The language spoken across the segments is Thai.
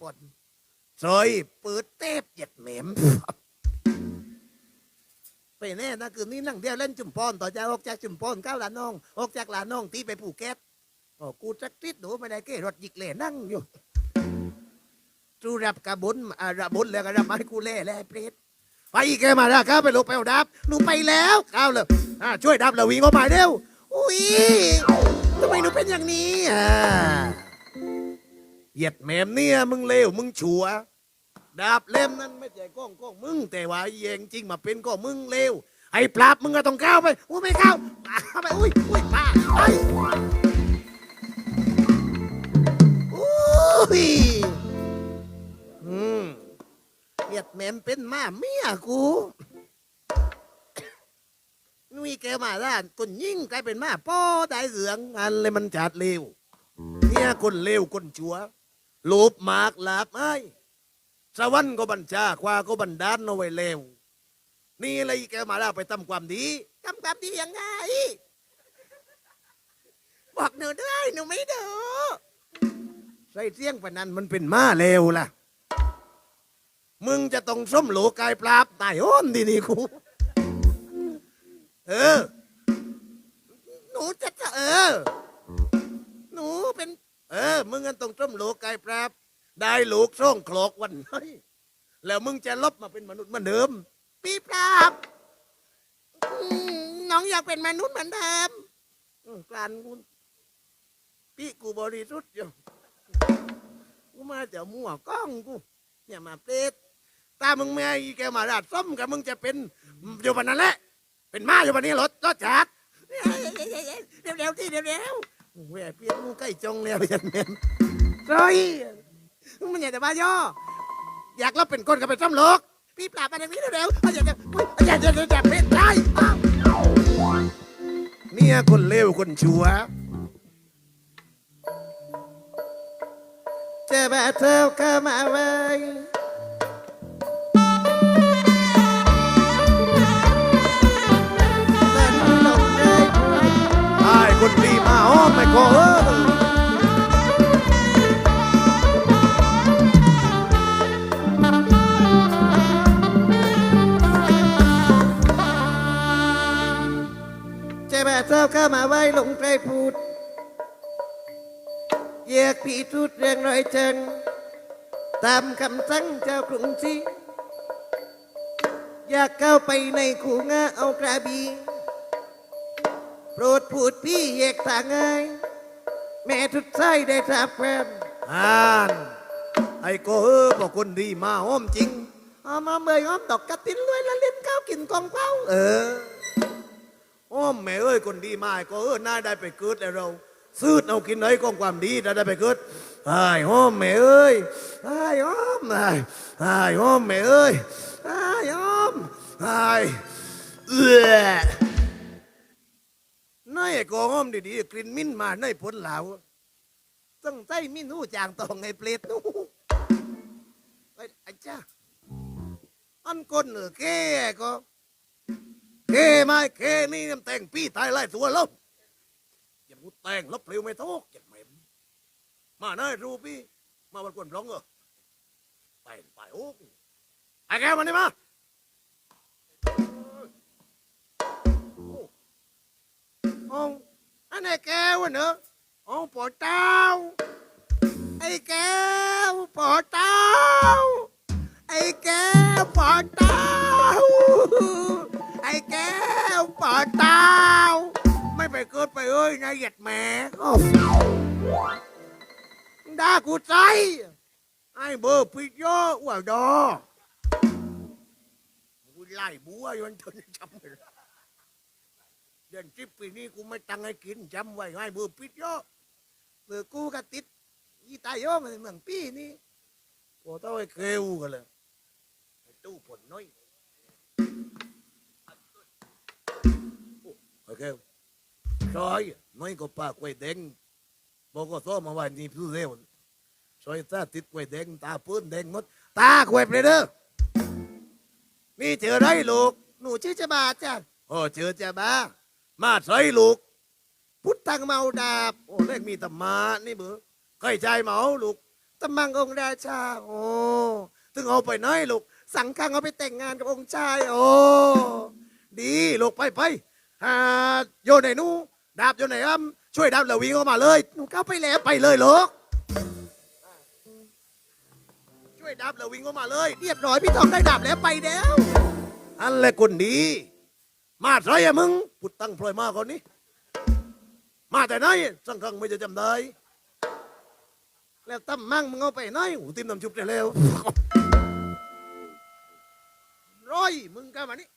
ปนซอยปิดเทปเหย็ดเหม็มไปแน่นะคืนนี้นั่งเดียวเล่นจุ่มพรต่อจากออกจากจุ่มพรก้าวหลานน้องออกจากหลานน้องตีไปภูเก็ตโอ้กูจักติดหนูไม่ได้เก้รถหยิกเล่นั่งอยู่จูรับกระบุนอ่าระบุนแล้วก็รับไม้กูเล่แล้วเปรตไปอีกแกมาแล้วครับไปลูกไปเอาดับหนูไปแล้วก้าวเลยอ่าช่วยดับแล้ววิ่งออกมาเร็วอุ้ยทำไมหนูเป็นอย่างนี้อ่า เหยียดแหมมเนี่ยมึงเลวมึงชัวดาบเล่มนั้นไม่ใช่ก้องก้องมึง แต่ว่าเองจริงมาเป็นก็มึงเลวไอ้ปราบมึงก็ต้องก้าวไปอุ้ยไม่ก้าวก้าไปอุ้ยอุ้ยป้าไปอุ้ยอืมเหยียดแหมมเป็นมาเมียกูนุ้ยแกมาด้านคนยิ่งกลายเป็นมาป้อได้เหลืองอันเลยมันจัดเลวเนี่ยคนเลวคนชัว ลูบหมากหลาบไม้สวรรค์ก็บัญชาควาก็บันดาลเอาไว้เลวนี่อะไรแกมาแล้วไปทำความดีทำความดียังไง บอกหนูด้วยหนูไม่ดูใส่เสียงปนันมันเป็นม้าเลวล่ะ มึงจะต้องส้มโหลกายปราบตายโอนดีนี่กูเออ หนูจะเออ หนูเป็น เออ มึงกันต้องส้มโหลกายปราบ ได้ลูกส่องโคลกวันนี้แล้วมึงจะลบมาเป็นมนุษย์เหมือนเดิมพี่ปราบอืมน้องอยากเป็นมนุษย์เหมือนเดิมอืมกลานกูพี่กูบริสุทธิ์อยู่กูมาจากมั่วกล้องกูอย่ามาเปรตตามึงแม่ีแกมาราดส้มกับมึงจะเป็นอยู่วันนั้นแหละ เป็นม้าอยู่วันนี้รถรถจักรเร็วเร็วๆที่เร็ว เร็วเว้ยเพี้ยนใกล้จงแล้วยันเมมซอยมันอยากจะมาย่ออยากรับเป็นคนกับเป็นซ้ำโลกพี่ปราบมาทางนี้เร็วๆอยากจะอุ๊ยอยากจะอยากจะเป็นได้อ้าวเนี่ยคนเลวคนชั่วเจะแบบเธอเข้ามาไว้ กผีทุดเรียงรอยจังตามคำสั่งเจ้ากรุงศรีอยากเข้าไปในคูงาเอากระบี่โปรดพูดพี่แยกทางง่ายแม่ทุดไส้ได้ทราบแฟนอ่านไอ้โกเออบอกคนดีมาอ้อมจริง เอามาเมยอ้อมดอกกระตินรวยแล้วเล่นข้าวกินกองเป้า เออโอ้แม่เอ้ยคนดีมากก็เออน่าได้ไปเกิดแล้วเรา ซื้อเอากินไหนกองความดีได้ได้ไปเกิดไอ้ายโอ้แม่เอ้ยไอ้ายอ้อมไอ้ายอ้ายโอ้แม่เอ้ยไอ้ายอ้อมไอ้เอื้อน้อยก็อ้อมดีๆกลิ่นมิ้นมาในผลเหลาตั้งใจมิ้นหูจางตองไอ้เปรตนู้ไอ้ไอ้จ้าอันก้นเออแก่ก็เคไหมเคนี่น้ำแต่งพี่ตายไล่ตัวลบ กูแต่งลบเร็วไม่ทุกอย่างเหม็นมาเนยรูพี่มาวันกวนร้องเหรอไปไปโอ้ไอ้แกมันนี่มาโอ้อันไหนแกวะเนอะโอ้ปอเต้าไอ้แกวปอเต้าไอ้แกวปอเต้าไอ้แก้วปอดตา เกิดไปเอ้ยนายเหยียดแหม่ด่ากูใจไอ้เบอร์พิโยว่าดอกูไล่บัวอยนจนจำไม่ได้เดือนสิบปีนี้กูไม่ตังให้กินจำไว้ไอ้เบอร์พิโยเบอร์กูก็ติดยี่ตายโยมันเมืองปีนี้โอ้ต้องไอ้เควกันเลยไอ้ตู้ผลน้อยโอเคซอยน้อยก็ปากไว้แดงบอกก็ซ้อมาวันนี้พูดเร็วซอยตาติดไว้แดงตาปื้นแดงหมดตาไว้ไปเด้อนี่เจอไรลูก หนูชื่อจะบาจ้ะโอ้เจอจะบามาใส่ลูก พุทธังเมาดาบ โอ้เลขมีธรรมะนี่เบือเคยใจเมาลูกตำมังองค์ราชา โอ้ถึงเอาไปน้อยลูก สังคังเอาไปแต่งงานกับองค์ชาย โอ้ ดีลูกไปไปหาโยนไหนนู ดาบโยนไหนอ้ำช่วยดาบเหลวิงเข้ามาเลยหนูเข้าไปแล้วไปเลยลูกช่วยดาบเหลวิงเข้ามาเลยเรียบร้อยพี่ทองได้ดาบแล้วไปแล้วอันแหละคนดีมาใส่อะมึงพุดตั้งพลอยมาคนนี้ มาแต่ไหนสังคังไม่จะจำได้แล้วตั้มมั่งมึงเอาไปไหนหูติมน้ำชุบได้แล้วร้อยมึงก็มานี่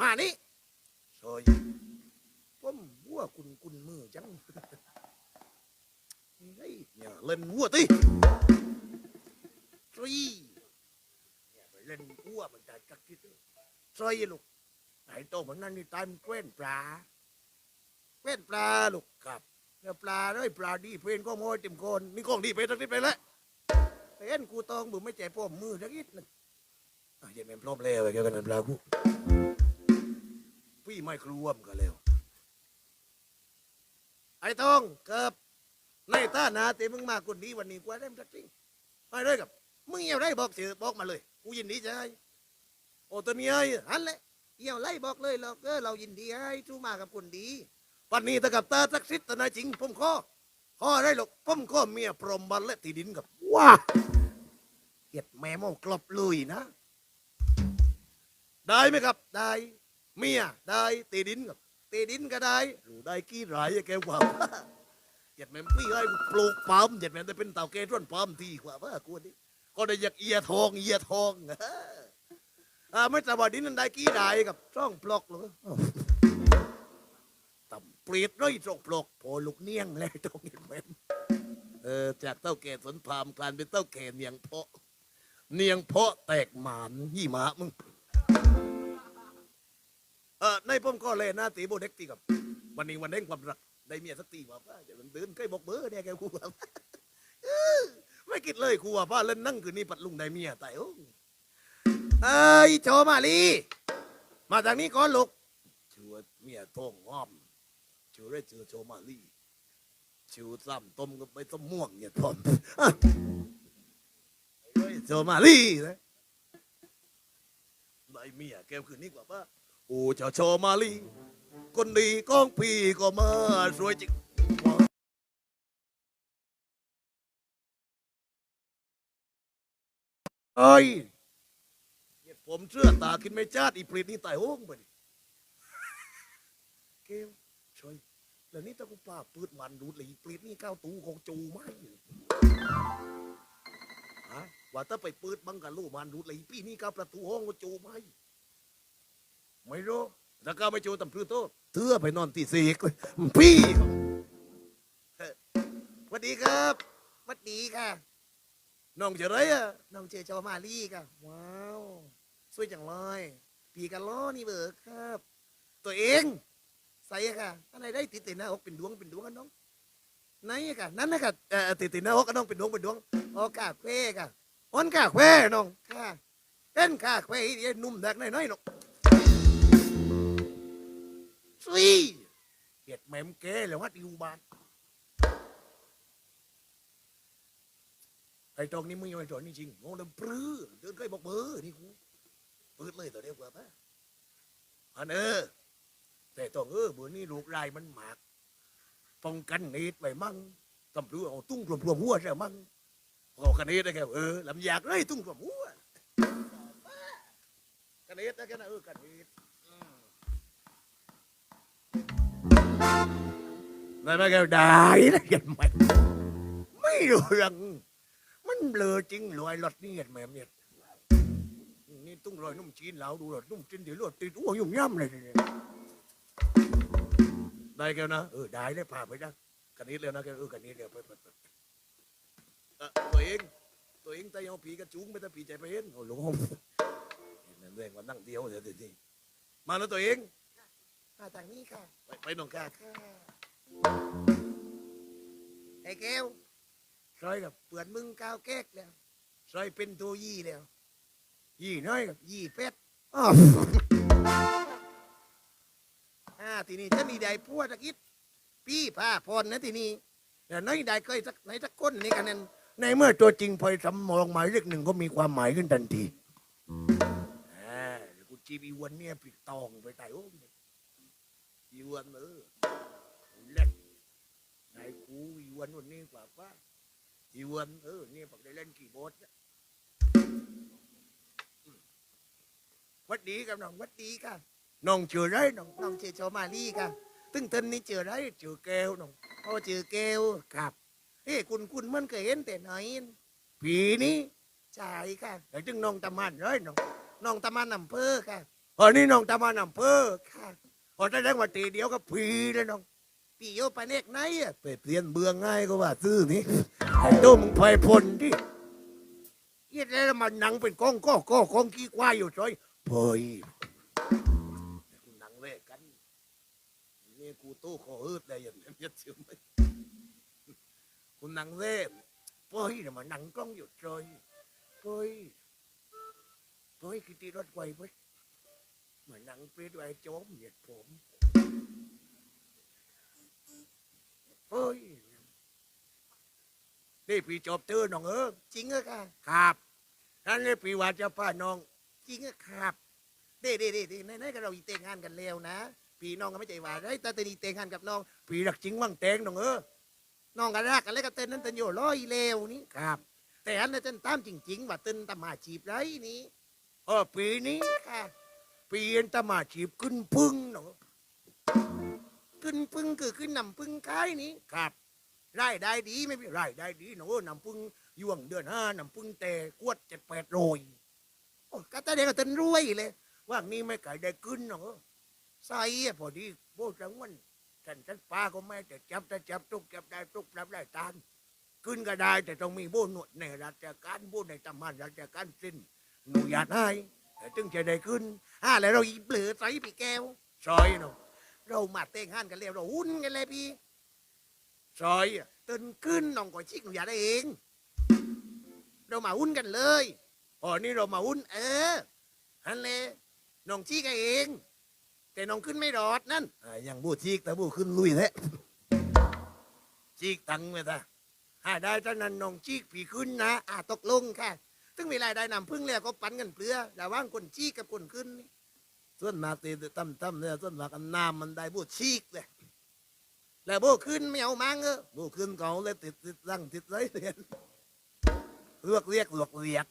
มานี่ อยผมวัวคุณคุณมือจังเฮ้ยเนี่ยเล่นวัวติทรีเนี่ยไปเล่นวัวมันจะจักคิดซอยลูกไหนโตเหมือนนั้นนี่ตายมันเกว้นปลาเกว้นปลาลูกครับแล้วปลาเอ้ยปลาดีเพลนก็โมยเต็มคนนี่ของดีไปสักนิดไปแล้วเห็นกูตองบุไม่ใจพ่อมมือสักนิดนึงอะยังแม่นพร้อมแล้วไอ้แกกันนันปลากู พี่ไม่ครวมกันแล้ว ไอ้ทองเกิบในต้านาเตมึงมาคนนี้วันนี้กว่าได้มันจริงไปเลยกับ มึงเอี่ยวไรบอกเสือบอกมาเลย กูยินดีจะให้โอ้ตัวนี้ไอ้หันเลยเอี่ยวไรบอกเลยเราเออเรายินดีให้ทูมากับคนดีวันนี้ถ้ากับตาสักสิทธิ์ตนาจริงผมข้อข้อได้หรอกผมข้อเมียพรหมบันและที่ดินกับว้าเห็ดแม่มอกลบเลยนะ ได้ไหมครับ ได้ เมียได้ตีดินกับตีดินก็ได้รู้ได้กี่ไรอะแกว่าเหยียดแม่มพี่ให้ปลูกปั๊มเหยียดแม่มได้เป็นเต่าเกต้นปั๊มทีกว่าว่ากูนี่ก็ได้อยากเอียทองเอียทองอ่าไม่แต่ว่าดินนั้นได้กี่ไรกับช่องปลอกหรอต่ำเปรียดร้อยช่องปลอกพอลูกเนียงเลยตรงนี้แม่มเออจากเต้าแก่สนพามกลายเป็นเต้าแก่เนียงเพาะ เนียงเพาะแตกหมานยี่หมามึง เออในผมก็เลยหน้าตีโบเด็กตีกับ วันนี้วันเด้งความรักได้เมียสักตีว่าป้าเดี๋ยวมันเดินใกล้บอกเบอร์เนี่ยแกครูว่าไม่คิดเลยครูว่าป้าเล่นนั่งคืนนี้ปัดลุงได้เมียแต่โอ้เอ้ยโจมาลีมาทางนี้ก่อนลูกชื่อว่าเมียท้องอ้อมชื่อได้ชื่อโจมาลีชื่อซ้ำต้มกับใบส้มม่วงเนี่ยพร้อมเฮ้ยโจมาลีนะได้เมียแกคืนนี้กว่าป้า โอ้เจ้าโชมาลีคนดีของพี่ก็มาสวยจริงเอ้ยผมเชื่อตากินไม่จาดอีปรีดนี่ตายโห้งไปดิเกลช่วยแล้วนี่ตะกุป้าปืดมันดูดเลยอีปรีดนี่ก้าวตูของจูไหมฮะว่าถ้าไปปืดบังกันลูกมันดูดเลยอีปีนี่ก้าวประตูห้องก็จูไหม ไม่รู้ถ้าก้าไม่โจตำพลือโตเถื่อไปนอนตีสีกเลยพี่เอ่อสวัสดีครับสวัสดีค่ะ น้องเจออะไรอะน้องเจอจอมาลี่ค่ะ ว้าวสวยจังเลยพี่กันล้อนี่เบิกครับ ตัวเองใส่ค่ะอะไรได้ติดติดหน้าอกเป็นดวงเป็นดวงกันน้องไหนอะค่ะนั่นนะค่ะเอ่อติดติดหน้าอกกันน้องเป็นดวงเป็นดวงโอกาเควค่ะอ้อนกาเควน้องค่ะเต้นกาเควอีเดียนุ่มดักน้อยๆน้อง สุยเห็ดแม่มแกแล้ววัดอยู่บ้านไอ้ตรงนี้มึงยังไอ้ตรงนี้จริงงงเดิมปลื้อเดินใกล้บอกเบอร์นี่กูเปิดเลยตัวเดียวกว่าปะอันเออ แต่ตรงเออเบอร์นี่ลูกลายมันหมากป้องกันนิดไว้มั่งตำรวจเอาตุ้งกลมกลมหัวใช่มั่งเอากันนิดได้แค่เออลำอยากเลยตุ้งกลมหัวกันนิดได้แค่นั้นเออกันนิด ได้ไหมแกได้นะเห็นไหมไม่รู้เรื่องมันเบลอจริงลอยหลอดนี่เห็นไหมเนี่ยนี่ตุ้งลอยนุ่มจีนแล้วดูหลอดนุ่มจีนเดี๋ยวหลอดติดอ้วยุ่งย่ำเลยทีเดียวได้แกนะเออได้เลยพาไปนะกันนี้เลยนะแกเออกันนี้เลยไปไปไปเออตัวเองตัวเองแต่ยังผีกระจุงไม่แต่ผีใจไปเห็นโอ้หลงนั่นเรื่องว่านั่งเดียวเดี๋ยวทีมาแล้วตัวเองมาทางนี้ค่ะ ไปไปหนองกาค่ะ ไอ้แก้วซอยกับเปือนมึงก้าวแก๊กแล้วซอยเป็นตัวยี่แล้ว ยี่น้อยกับยี่เป็ดอ้าวอ่าทีนี้ถ้ามีใดพัวตะกิดพี่พาพรนะทีนี้แต่ไหนได้เคยสักไหนสักคนนี่กันนั้นในเมื่อตัวจริงพลอยสำมองหมายเลขหนึ่งก็มีความหมายขึ้นทันทีอ่ากูจีบอีวันเนี่ยปิดตองไปไต่โอ้ยอีวันเออ นายกูอีวันวันนี้กว่าป้าอีวันเออเนี่ยปักได้เล่นกี่บทนะอืมหวัดดีกับน้องวัดดีค่ะน้องเจอไรน้องน้องเจอโจมาลีค่ะตึ้งเต้นนี่เจอไรเจอแก้วน้องโอ้เจอแก้วครับเอ้คุณคุณมันเคยเห็นแต่ไหนผีนี้ใช่ค่ะแต่จึงน้องตะมันเลยน้องน้องตะมันอำเภอค่ะอ๋อนี่น้องตะมันอำเภอค่ะพอได้แสดงว่าตีเดียวกับผีเลยน้อง ผีโยไปเนกไหนอะไปเปลี่ยนเบืองง่ายก็ว่าซื้อนี่ไอ้ตัวมึงพลอยพลที่ยี่ยแล้วมันหนังเป็นก้องก้อก้อก้องขี้ควายอยู่ซอยเพยหนังเวกันนี่กูตู้ขอฮืดได้อย่างนี้ยัดเชื่อไหมคุณนังเล่ปอยเนี่ยมานังกล้องอยู่จอยปอยปอยคือตีรถไวไปมานังเปรตไว้โจมเหยียดผม ปอยนี่พี่จบเตือนน้องเออจริงเหรอค่ะครับนั่นเลยพี่ว่าจะป้าน้อง จริงเหรอครับเด้เด้เด้เด้ไหนๆก็เราอีเตงงานกันแล้วนะพี่น้องก็ไม่ใจว่าได้แต่ตอนนี้เตงงานกับน้องพี่รักจริงว่างแตงน้องเออน้องกันรักกันเลยก็เต้นนั้นเต้นอยู่ร้อยเลวนี่ครับ แต่อันนั้นเต้นตามจริง ๆ ว่าเต้นตามมาจีบไรนี่เออปีนี้ค่ะปีนตามมาจีบขึ้นพึ่งเนาะ ขึ้นพึ่งคือขึ้นนำพึ่งคายนี้ครับรายได้ดีไหม่พี่รายได้ดีเนาะนำพึ่งย่วงเดือนห้านำพึ่งแต่กวดเจ็ดแปดโรยโอ้ก็ตาเด็กก็เต้นรวยเลย ว่างนี้ไม่ไก่ได้ขึ้นเนาะใส่อะพอดีโบจังวันฉันฉันป้าก็ไม่แต่จับแต่จับทุกจับได้ทุกรับได้ตานขึ้นก็ได้ แต่ต้องมีโบหนวดในราชการโบในตำมันราชการสิ้นหนูอยากให้แต่ถึงจะได้ขึ้นอ่าแล้วเราอีเปลือใส่พี่แก้วซอยเนาะ เรามาเต้งห้านกันแล้วเราหุ้นกันเลยพี่ซอยอะตื่นขึ้นน้องก็ชิกหนูอยากได้เอง เรามาหุ้นกันเลยอ๋อนี่เรามาหุ้น เออฮันเลยน้องชี้กันเอง แต่น้องขึ้นไม่รอดนั่นอ่ายังบูชีกแต่บูขึ้นลุยแท้ชีกตังไปซะหาได้เท่านั้นน้องชีกผีขึ้นนะอ่าตกลงค่ะถึงเวลาได้นำพึ่งแล้วก็ปันกันเปลือระหว่างคนชีกกับคนขึ้นนี่ ส่วนมากตีตั้มตั้มเนี่ยส่วนมากอันน้ำมันได้บูชีกเลยแล้วบูขึ้นไม่เอามังเออบูขึ้นเขาเลยติดติดรังติดไรเรียนเลือกเรียกหลวกเรียก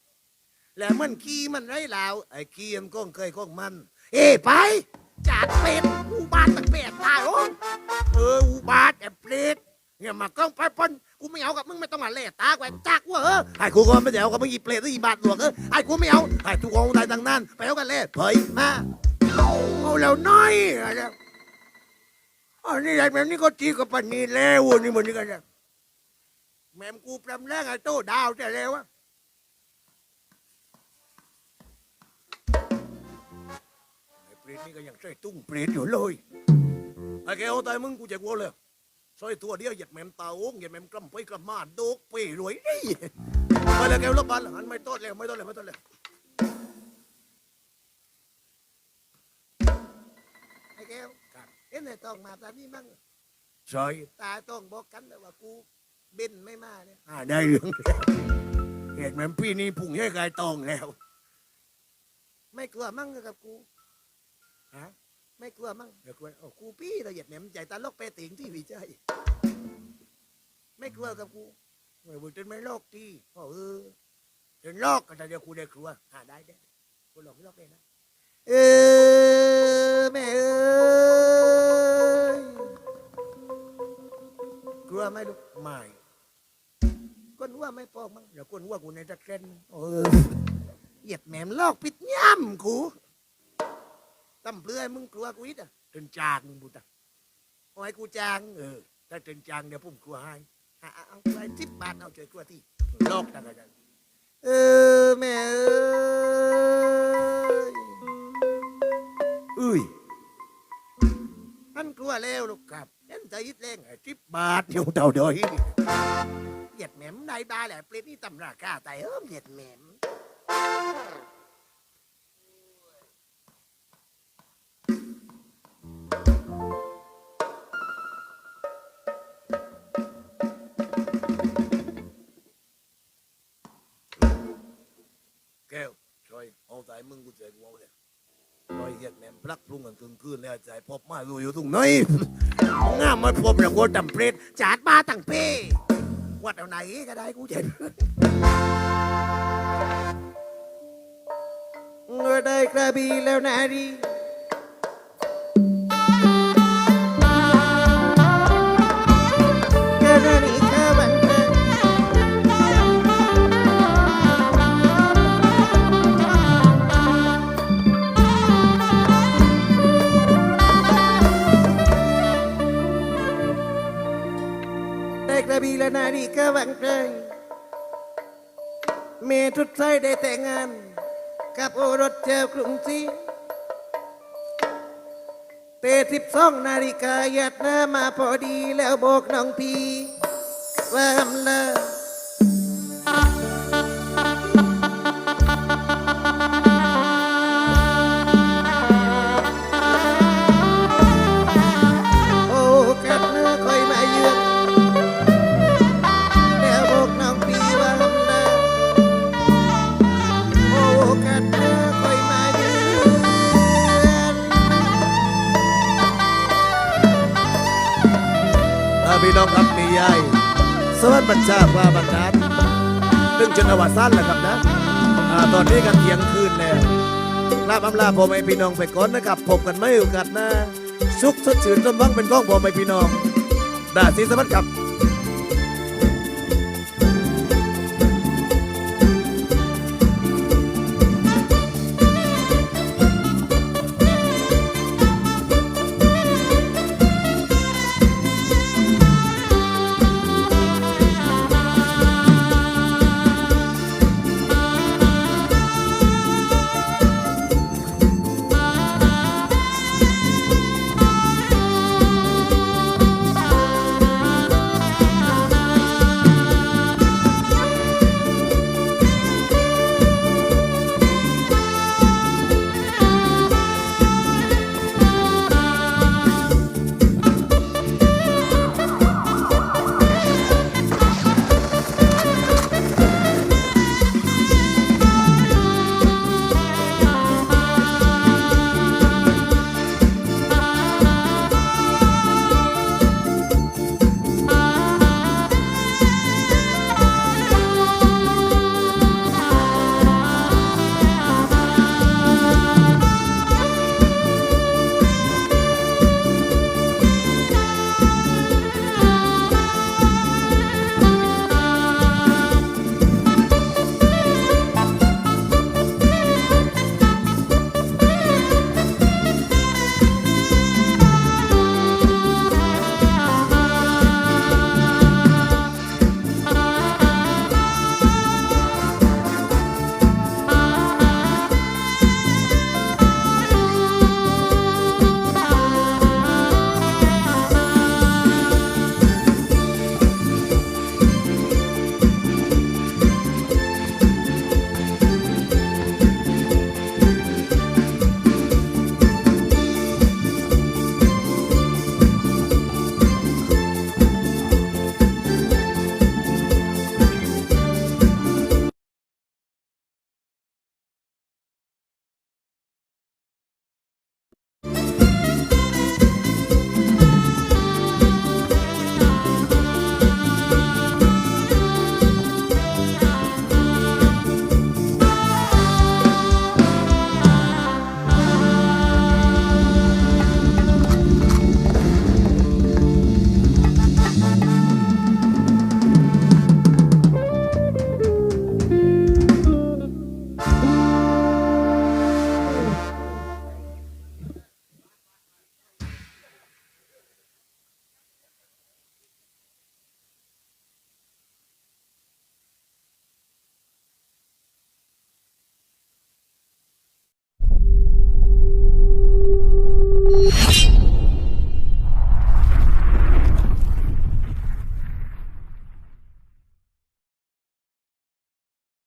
แล้วมันขี้มันไรลาวไอ้ขี้มันก็เคยของมัน เอ้ไปจัดเป็ดอุบาทตั้งเป็ดตายโอ้เอออุบาทแอบเป็ดเนี่ยมากล้องไปปนกูไม่เอากับมึงไม่ต้องมาเล่ตาแกว่งจักวะเออไอ้กูก็ไม่ได้เอากับมึงอีเปรตหรืออีบาทหลวงเออไอ้กูไม่เอาไอ้ทุกคนได้ดังนั้นไปเอากันเล่เผยมา เอาแล้วน้อยอะไรอันนี้ไอ้แบบนี้ก็จีกับปันนี้แล้วนี่มันนี่กันเนี่ยแม่มกูปรำแรงไอ้โตดาวแต่แล้ววะไอ้เปรตนี่ก็ยังใส่ตุ้งเปรตอยู่เลยไอ้แกเอาตายมึงกูจะกลัวเลยซอยตัวเดียวหยียดแมมตาโอ้งหยัดแมมกำไปกำมาโดกไปรวยนี่ไปเลยแกวรบบ้านหันไม่ต้นเลยไม่ต้นเลยไม่ต้นเลย แก้วครับเอ็นไอ้ต้องมาตานี่มั่งซอยตาต้องบอกกันแต่ว่ากูเบนไม่มาเนี่ยอ่าได้เรื่องเหตุแหมมพี่นี่พุ่งให้กายตองแล้วไม่กลัวมั่งกับกูฮะไม่กลัวมั้งเดี๋ยวกลัวโอ้กูพี่เราเหยียดแหนมใจตาลกเปติงที่วิจัยไม่กลัวกับกูไม่บุญจนไม่โลกที่โอ้เออจนโลกก็จะเดียวกูได้กลัวหาได้ได้กูหลอกไม่โลกเลยนะเออ แม่เอ้ยกลัวไหมลูกไม่ก้นว่าไม่ปอกมั้งเดี๋ยวก้นว่ากูในตะเกนเออเหยียดแหนมลอกปิดย่ำกูตำเปลือยมึงกลัวกูอีกอะเดินจางมึงบุตรเอาให้กูจางเออถ้าเดินจางเดี๋ยวผมกลัวให้เอาเอาไปสิบบาทเอาใจกลัวที่โลกต่างกันเออแม่เอ้ย อ้ยนั่นกลัวแล้วลูกครับเห็นใจยิดแรงไอ้สิบบาทเดียวเต่าดอยเหยียดแหมมได้ได้แหละเปลี่ยนนี่ตำราคาแต่เออเหยียดแหมม พลักพรุงกันคืนคืนแล้วใจพบมาดูอยู่ตรงไหนงามมาพบอย่างกูดำเปรตจาดมาตั้งเป้วัดเอาไหนก็ได้กูเจ็บเงยได้กระบี่แล้วนาดี ชุดไทยได้แต่งงาน กับโอรสเจ้ากรุงศรีเตสิบสองนาฬิกาหยัดหน้ามาพอดีแล้วบอกน้องพีว่าอำลา งจนอวสานแล้วครับนะตอนนี้กันเที่ยงคืนแล้วลาบอำลาพ่อแม่พี่น้องไปก่อนนะครับพบกันไม่โอกาสหน้าสุขสดชื่นสมหวังเป็นก้องพ่อแม่พี่น้องดาสีสวัสดิ์ครับ